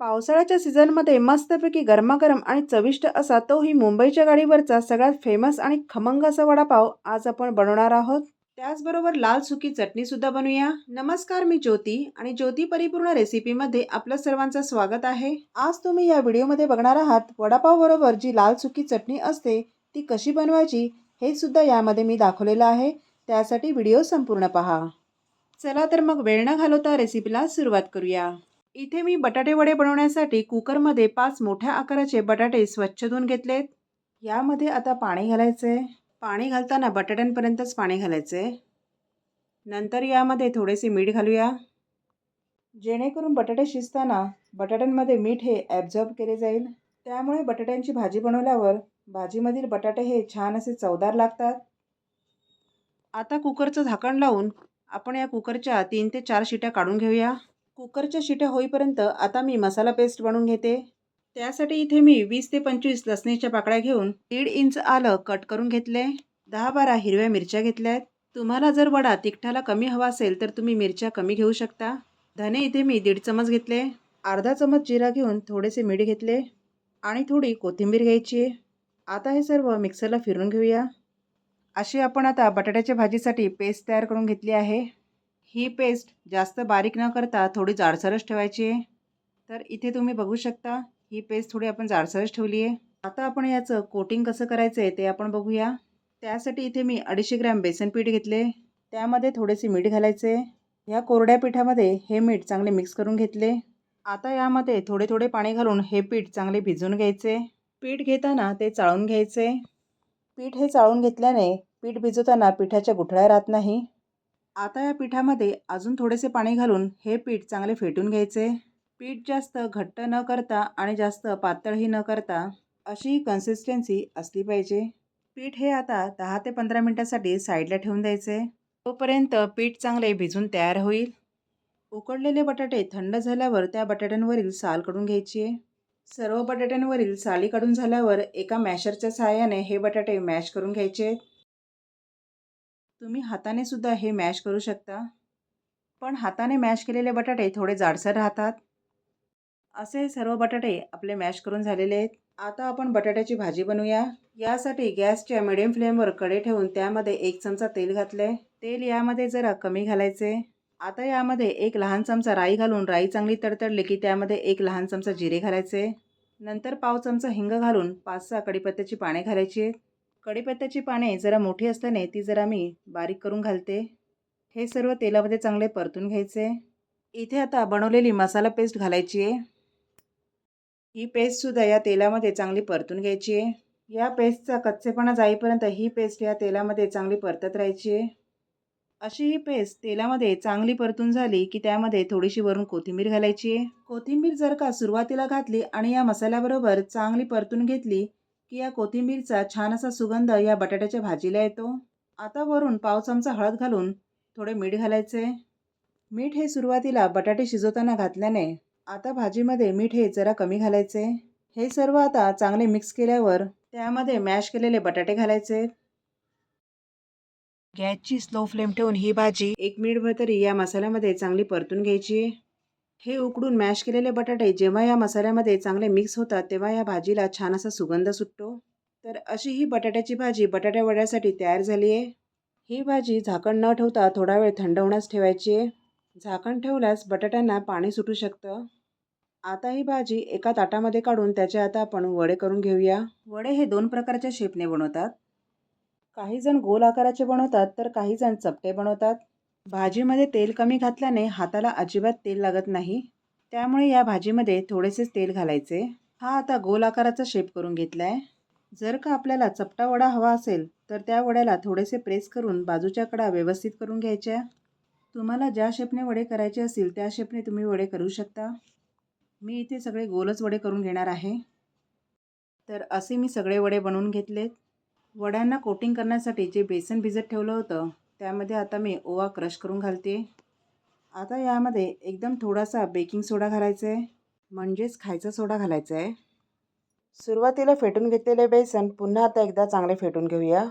पावसाळ्याच्या सीझनमध्ये मस्तपैकी गरमागरम आणि चविष्ट असा तोही मुंबईच्या गाडीवरचा सगळ्यात फेमस आणि खमंग असा वडापाव आज आपण बनवणार आहोत. त्याचबरोबर लाल सुकी चटणीसुद्धा बनवूया. नमस्कार मी ज्योती आणि ज्योती परिपूर्ण रेसिपीमध्ये आपलं सर्वांचं स्वागत आहे. आज तुम्ही या व्हिडिओमध्ये बघणार आहात वडापाव बरोबर जी लाल सुकी चटणी असते ती कशी बनवायची हे सुद्धा यामध्ये मी दाखवलेलं आहे. त्यासाठी व्हिडिओ संपूर्ण पहा. चला तर मग वेळ न घालवता रेसिपीला सुरुवात करूया. इथे मी बटाटे वडे बनवण्यासाठी कुकरमध्ये पाच मोठ्या आकाराचे बटाटे स्वच्छ धुवून घेतलेत. यामध्ये आता पाणी घालायचे पाणी घालताना बटाट्यांपर्यंतच पाणी घालायचे नंतर यामध्ये थोडेसे मीठ घालूया. जेणेकरून बटाटे शिजताना बटाट्यांमध्ये मीठ हे ॲब्झॉर्ब केले जाईल. त्यामुळे बटाट्यांची भाजी बनवल्यावर भाजीमधील बटाटे हे छान असे चवदार लागतात. आता कुकरचं झाकण लावून आपण या कुकरच्या तीन ते चार शिट्या काढून घेऊया. कुकरच्या शिट्या होईपर्यंत आता मी मसाला पेस्ट बनवून घेते. त्यासाठी इथे मी वीस ते पंचवीस लसणीच्या पाकळ्या घेऊन दीड इंच आलं कट करून घेतले. दहा बारा हिरव्या मिरच्या घेतल्यात. तुम्हाला जर वडा तिखटाला कमी हवा असेल तर तुम्ही मिरच्या कमी घेऊ शकता. धने इथे मी दीड चमच घेतले. अर्धा चमच जिरा घेऊन थोडेसे मीठ घेतले आणि थोडी कोथिंबीर घ्यायची. आता हे सर्व मिक्सरला फिरून घेऊया. अशी आपण आता बटाट्याच्या भाजीसाठी पेस्ट तयार करून घेतली आहे. ही पेस्ट जास्त बारीक न करता थोडी जाडसरच ठेवायची आहे. तर इथे तुम्ही बघू शकता ही पेस्ट थोडी आपण जाडसरच ठेवली आहे. आता आपण याचं कोटिंग कसं करायचं आहे ते आपण बघूया. त्यासाठी इथे मी अडीचशे ग्रॅम बेसन पीठ घेतले. त्यामध्ये थोडेसे मीठ घालायचे. ह्या कोरड्या पिठामध्ये हे मीठ चांगले मिक्स करून घेतले. आता यामध्ये थोडे थोडे पाणी घालून हे पीठ चांगले भिजून घ्यायचे. पीठ घेताना ते चाळून घ्यायचे. पीठ हे चाळून घेतल्याने पीठ भिजवताना पिठाच्या गुठळ्या राहत नाही. आता या पिठामध्ये अजून थोडेसे पाणी घालून हे पीठ चांगले फेटून घ्यायचे. पीठ जास्त घट्ट न करता आणि जास्त पातळही न करता अशी कन्सिस्टन्सी असली पाहिजे. पीठ हे आता दहा ते पंधरा मिनटासाठी साईडला ठेवून द्यायचे. तोपर्यंत पीठ चांगले भिजून तयार होईल. उकडलेले बटाटे थंड झाल्यावर त्या बटाट्यांवरील साल काढून घ्यायची. आहे सर्व बटाट्यांवरील साली काढून झाल्यावर एका मॅशरच्या सहाय्याने हे बटाटे मॅश करून घ्यायचे. तुम्ही हाताने सुद्धा हे मॅश करू शकता. पण हाताने मॅश केलेले बटाटे थोडे जाडसर राहतात. असे सर्व बटाटे आपले मॅश करून झालेले आहेत. आता आपण बटाट्याची भाजी बनवूया. यासाठी गॅसच्या मिडियम फ्लेमवर कडे ठेवून त्यामध्ये एक चमचा तेल घातले तेल यामध्ये जरा कमी घालायचे. आता यामध्ये एक लहान चमचा राई घालून राई चांगली तडतडली की त्यामध्ये एक लहान चमचा जिरे घालायचे. नंतर पाव चमचा हिंग घालून पाच सहा कढीपत्त्याची पाने घालायची आहेत. कढीपत्त्याची पाने जरा मोठी असल्याने ती जरा मी बारीक करून घालते. हे सर्व तेलामध्ये चांगले परतून घ्यायचे. इथे आता बनवलेली मसाला पेस्ट घालायची आहे. ही पेस्टसुद्धा या तेलामध्ये चांगली परतून घ्यायची आहे. या पेस्टचा कच्चेपणा जाईपर्यंत ही पेस्ट या तेलामध्ये चांगली परतत राहायची आहे. अशी ही पेस्ट तेलामध्ये चांगली परतून झाली की त्यामध्ये थोडीशी वरून कोथिंबीर घालायची आहे. कोथिंबीर जर का सुरुवातीला घातली आणि या मसाल्याबरोबर चांगली परतून घेतली की या कोथिंबीरचा छान असा सुगंध या बटाट्याच्या भाजीला येतो. आता वरून पाव चमचा हळद घालून थोडे मीठ घालायचे. मीठ हे सुरुवातीला बटाटे शिजवताना घातल्याने आता भाजीमध्ये मीठ हे जरा कमी घालायचे. हे सर्व आता चांगले मिक्स केल्यावर त्यामध्ये मॅश केलेले बटाटे घालायचे. गॅसची स्लो फ्लेम ठेवून ही भाजी एक मिनिटभर तरी या मसाल्यामध्ये चांगली परतून घ्यायची. हे उकडून मॅश केलेले बटाटे जेव्हा या मसाल्यामध्ये चांगले मिक्स होतात तेव्हा या भाजीला छान असा सुगंध सुटतो. तर अशी ही बटाट्याची भाजी बटाट्या वड्यासाठी तयार झाली आहे. ही भाजी झाकण न ठेवता थोडा वेळ थंड होण्यास ठेवायची आहे. झाकण ठेवल्यास बटाट्यांना पाणी सुटू शकतं. आता ही भाजी एका ताटामध्ये काढून त्याचे आता आपण वडे करून घेऊया. वडे हे दोन प्रकारच्या शेपने बनवतात. काही जण गोल आकाराचे बनवतात तर काही जण चपटे बनवतात. भाजीमध्ये तेल कमी घातल्याने हाताला अजिबात तेल लागत नाही. त्यामुळे या भाजीमध्ये थोडेसेच तेल घालायचे. हा आता गोल आकाराचा शेप करून घेतला आहे जर का आपल्याला चपटा वडा हवा असेल तर त्या वड्याला थोडेसे प्रेस करून बाजूच्या कडा व्यवस्थित करून घ्यायच्या. तुम्हाला ज्या शेपने वडे करायचे असतील त्या शेपने तुम्ही वडे करू शकता. मी इथे सगळे गोलच वडे करून घेणार आहे. तर असे मी सगळे वडे बनवून घेतलेत. वड्यांना कोटिंग करण्यासाठी जे बेसन भिजत ठेवलं होतं त्यामध्ये आता मी ओवा क्रश करून घालते. आता यामध्ये एकदम थोडासा बेकिंग सोडा घालायचा आहे म्हणजेच खायचा सोडा घालायचा आहे सुरुवातीला फेटून घेतलेले बेसन पुन्हा आता एकदा चांगले फेटून घेऊया.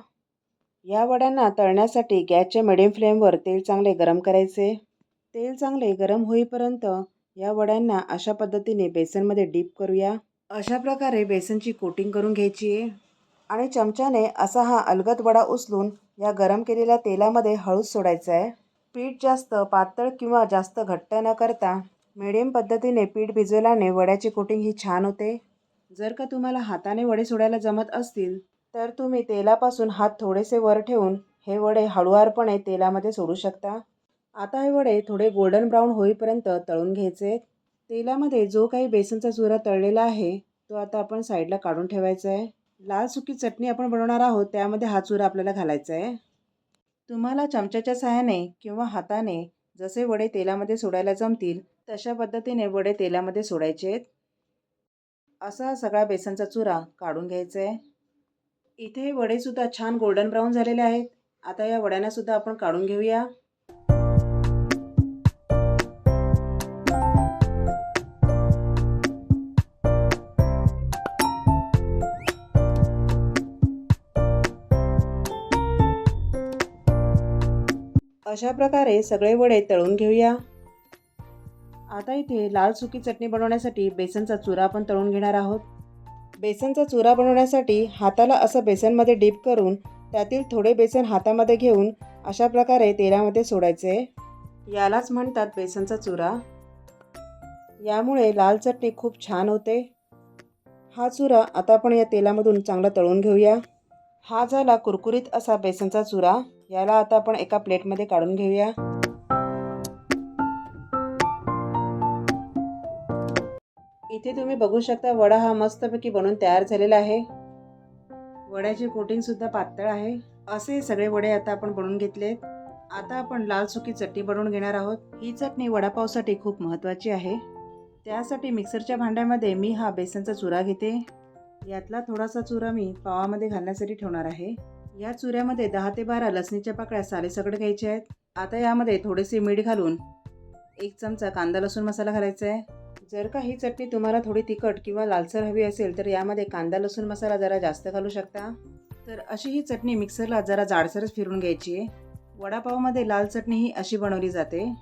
या वड्यांना तळण्यासाठी गॅसच्या मिडियम फ्लेमवर तेल चांगले गरम करायचे. तेल चांगले गरम होईपर्यंत या वड्यांना अशा पद्धतीने बेसनमध्ये डीप करूया. अशा प्रकारे बेसनची कोटिंग करून घ्यायची आहे. आणि चमच्याने असा हा अलगद वडा उचलून या गरम केलेल्या तेलामध्ये हळूच सोडायचं आहे पीठ जास्त पातळ किंवा जास्त घट्ट न करता मिडियम पद्धतीने पीठ भिजवल्याने वड्याची कोटिंग ही छान होते. जर का तुम्हाला हाताने वडे सोडायला जमत असतील तर तुम्ही तेलापासून हात थोडेसे वर ठेवून हे वडे हळुवारपणे तेलामध्ये सोडू शकता. आता हे वडे थोडे गोल्डन ब्राऊन होईपर्यंत तळून घ्यायचे. तेलामध्ये जो काही बेसनचा चुरा तळलेला आहे तो आता आपण साईडला काढून ठेवायचा आहे लाल सुकी चटणी आपण बनवणार आहोत त्यामध्ये हा चुरा आपल्याला घालायचा आहे तुम्हाला चमच्याच्या सहाय्याने किंवा हाताने जसे वडे तेलामध्ये सोडायला जमतील तशा पद्धतीने वडे तेलामध्ये सोडायचे आहेत असा सगळा बेसनचा चुरा काढून घ्यायचा आहे इथे वडेसुद्धा छान गोल्डन ब्राऊन झालेले आहेत. आता या वड्यांनासुद्धा आपण काढून घेऊया. अशा प्रकारे सगळे वडे तळून घेऊया. आता इथे लाल सुकी चटणी बनवण्यासाठी बेसनचा चुरा आपण तळून घेणार आहोत. बेसनचा चुरा बनवण्यासाठी हाताला असं बेसनमध्ये डीप करून त्यातील थोडे बेसन हातामध्ये घेऊन अशा प्रकारे तेलामध्ये सोडायचे. यालाच म्हणतात बेसनचा चुरा. यामुळे लाल चटणी खूप छान होते. हा चुरा आता आपण या तेलामधून चांगला तळून घेऊया. हा झाला कुरकुरीत असा बेसनचा चुरा. याला आता आपण एका प्लेटमध्ये काढून घेऊया. इथे तुम्ही बघू शकता वडा हा मस्तपैकी बनून तयार झालेला आहे. वड्याची कोटिंगसुद्धा पातळ आहे. असे सगळे वडे आता आपण बनवून घेतलेत आता आपण लाल सुकी चटणी बनवून घेणार आहोत. ही चटणी वडापावसाठी खूप महत्त्वाची आहे. त्यासाठी मिक्सरच्या भांड्यामध्ये मी हा बेसनचा चुरा घेते. यातला थोडासा चुरा मी पावामध्ये घालण्यासाठी ठेवणार आहे. या चुऱ्यामध्ये दहा ते बारा लसणीच्या पाकळ्या सालेसकट घ्यायच्या आहेत. आता यामध्ये थोडेसे मीठ घालून एक चमचा कांदा लसूण मसाला घालायचा आहे. जर का ही चटणी तुम्हाला थोडी तिखट किंवा लालसर हवी असेल तर यामध्ये कांदा लसूण मसाला जरा जास्त घालू शकता. तर अशी ही चटणी मिक्सरला जरा जाडसरच फिरून घ्यायची आहे. वडापावमध्ये लाल चटणी ही अशी बनवली जाते.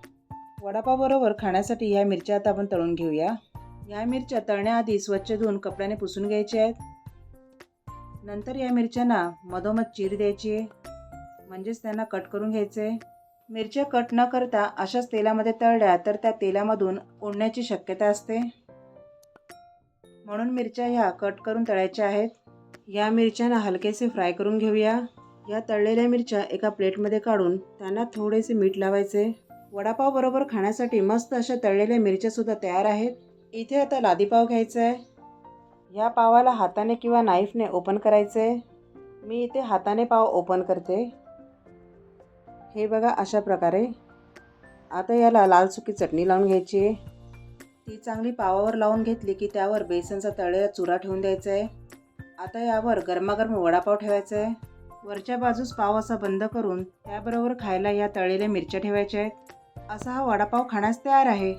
वडापावबरोबर खाण्यासाठी ह्या मिरच्या आता आपण तळून घेऊया. या मिरच्या तळण्याआधी स्वच्छ धुवून कपड्याने पुसून घ्यायच्या आहेत. नंतर या मिरच्यांना मधोमध चीर द्यायची. आहे म्हणजेच त्यांना कट करून घ्यायचे. मिरच्या कट न करता अशाच तेलामध्ये तळल्या तर त्या तेलामधून ओढण्याची शक्यता असते. म्हणून मिरच्या ह्या कट करून तळायच्या आहेत. या मिरच्यांना हलकेसे फ्राय करून घेऊया. या तळलेल्या मिरच्या एका प्लेटमध्ये काढून त्यांना थोडेसे मीठ लावायचे. वडापाव बरोबर खाण्यासाठी मस्त अशा तळलेल्या मिरच्यासुद्धा तयार आहेत. इथे आता लादीपाव घ्यायचा आहे. या पावाला हाताने किंवा नाईफने ओपन करायचं आहे मी इथे हाताने पाव ओपन करते. हे बघा अशा प्रकारे. आता याला लाल सुकी चटणी लावून घ्यायची आहे. ती चांगली पावावर लावून घेतली की त्यावर बेसनचा तळेला चुरा ठेवून द्यायचा आहे आता यावर गरमागरम वडापाव ठेवायचा आहे वरच्या बाजूस पाव असा बंद करून त्याबरोबर खायला या तळलेल्या मिरच्या ठेवायच्या आहेत असा हा वडापाव खाण्यास तयार आहे.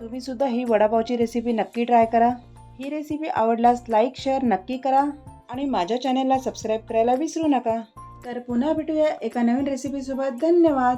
तुम्ही सुद्धा ही वडापावची रेसिपी नक्की ट्राय करा. ही रेसिपी आवडल्यास लाईक शेअर नक्की करा आणि माझ्या चॅनेलला सबस्क्राईब करायला विसरू नका. तर पुन्हा भेटूया एका नवीन रेसिपीसोबत धन्यवाद.